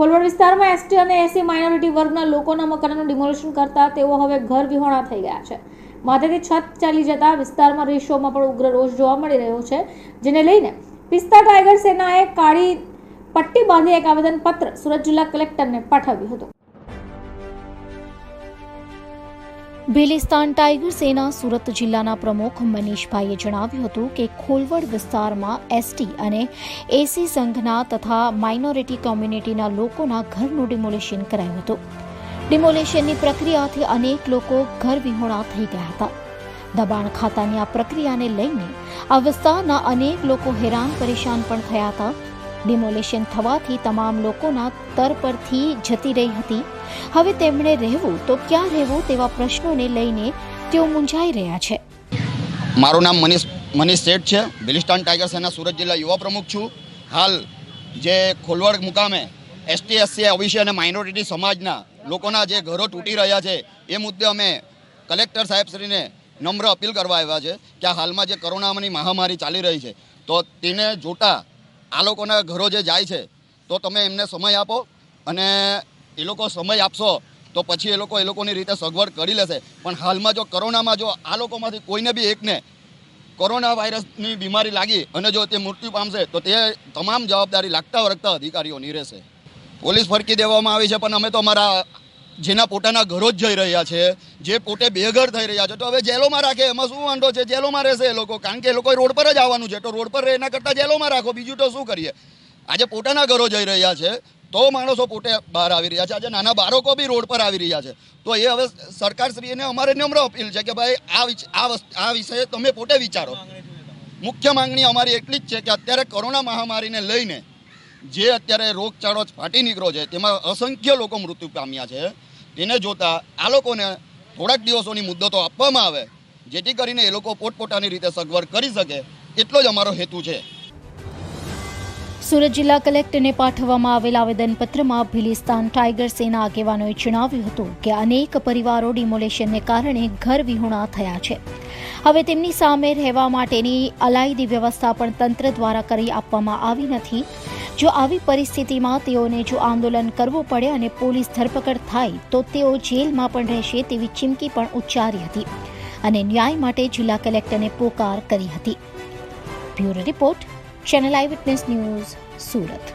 ખોલવડ વિસ્તારમાં એસટી અને એસી માઇનોરિટી વર્ગના લોકોના મકાનોનું ડિમોલિશન કરતા તેઓ હવે ઘર વિહોણા થઈ ગયા છે. માથેથી છત ચાલી જતા વિસ્તારમાં રેશોમાં પણ ઉગ્ર રોષ જોવા મળી રહ્યો છે, જેને લઈને પિસ્તા ટાઈગર સેનાએ કાળી પટ્ટી બાંધી એક આવેદનપત્ર સુરત જિલ્લા કલેક્ટરને પાઠવ્યું હતું. ભીલિસ્તાન ટાઈગર સેના સુરત જિલ્લાના પ્રમુખ મનીષભાઈએ જણાવ્યું હતું કે ખોલવડ વિસ્તારમાં એસટી અને એસી સંઘના તથા માઇનોરિટી કોમ્યુનિટીના લોકોના ઘરનું ડિમોલિશન કરાયું હતું. ડિમોલિશનની પ્રક્રિયાથી અનેક લોકો ઘર વિહોણા થઈ ગયા હતા. દબાણ ખાતાની આ પ્રક્રિયાને લઈને આ વિસ્તારના અનેક લોકો હેરાન પરેશાન પણ થયા હતા. ડિમોલિશન થવાથી તમામ લોકોના તર પરથી જતી રહી હતી. હવે તેમણે રહેવું, તો ક્યાં રહેવું તેવા પ્રશ્નોને લઈને તેઓ મૂંઝાઈ રહ્યા છે. મારું નામ મનીષ મનીષ શેઠ છે. બિલિસ્ટાન ટાઈગર સેના સુરત જિલ્લા યુવા પ્રમુખ છું. હાલ જે ખોલવડ મુકામે એસટી, એસસી, ઓબીસી અને માઇનોરિટી સમાજના લોકોના જે ઘરો તૂટી રહ્યા છે, એ મુદ્દે અમે કલેક્ટર સાહેબશ્રીને નમ્ર અપીલ કરવા આવ્યા છે કે હાલમાં જે કોરોનાની મહામારી ચાલી રહી છે, તો તેને જોતા આ લોકોના ઘરો જે જાય છે, તો તમે એમને સમય આપો અને એ લોકો સમય આપશો તો પછી એ લોકો એ લોકોની રીતે સગવડ કરી લેશે. પણ હાલમાં જો કોરોનામાં જો આ લોકોમાંથી કોઈને બી એકને કોરોના વાયરસની બીમારી લાગી અને જો તે મૃત્યુ પામશે, તો તે તમામ જવાબદારી લાગતા વળગતા અધિકારીઓની રહેશે. પોલીસ ફરકી દેવામાં આવી છે, પણ અમે તો અમારા જેના પોતાના ઘરો જ જઈ રહ્યા છે, જે પોતે બેઘર થઈ રહ્યા છે. તો હવે જેલોમાં રાખે, એમાં શું વાંધો છે? જેલોમાં રહેશે એ લોકો. કારણ કે એ લોકો રોડ પર જ આવવાનું છે. તો રોડ પર રહે એના કરતાં જેલોમાં રાખો. બીજું તો શું કરીએ? આજે પોતાના ઘરો જઈ રહ્યા છે, તો માણસો પોતે બહાર આવી રહ્યા છે. આજે નાના બાળકો બી રોડ પર આવી રહ્યા છે. તો એ હવે સરકારશ્રીને અમારે નમ્ર અપીલ છે કે ભાઈ, આ આ આ વિષয়ে તમે પોતે વિચારો. મુખ્ય માંગણી અમારી એટલી જ છે કે અત્યારે કોરોના મહામારીને લઈને જે અત્યારે રોગચાળો ફાટી નીકળ્યો છે, તેમાં અસંખ્ય લોકો મૃત્યુ પામ્યા છે. તેને જોતા આ લોકોને થોડાક દિવસોની મુદ્દતો આપવામાં આવે, જેથી કરીને એ લોકો પોતપોતાની રીતે સગવડ કરી શકે, એટલો જ અમારો હેતુ છે. સુરત જિલ્લા કલેક્ટરને પાઠવવામાં આવેલ આવેદનપત્રમાં ભિલિસ્તાન ટાઈગર સેના આગેવાનોએ જણાવ્યું હતું કે અનેક પરિવારો ડિમોલેશનને કારણે ઘર વિહોણા થયા છે. હવે તેમની સામે રહેવા માટેની અલાયદી વ્યવસ્થા પણ તંત્ર દ્વારા કરી આપવામાં આવી નથી. જો આવી પરિસ્થિતિમાં તેઓને જો આંદોલન કરવું પડે અને પોલીસ ધરપકડ થાય, તો તેઓ જેલમાં પણ રહેશે તેવી ચીમકી પણ ઉચ્ચારી હતી અને ન્યાય માટે જિલ્લા કલેક્ટરને પોકાર કરી હતી. Bureau report, channel eyewitness news, Surat.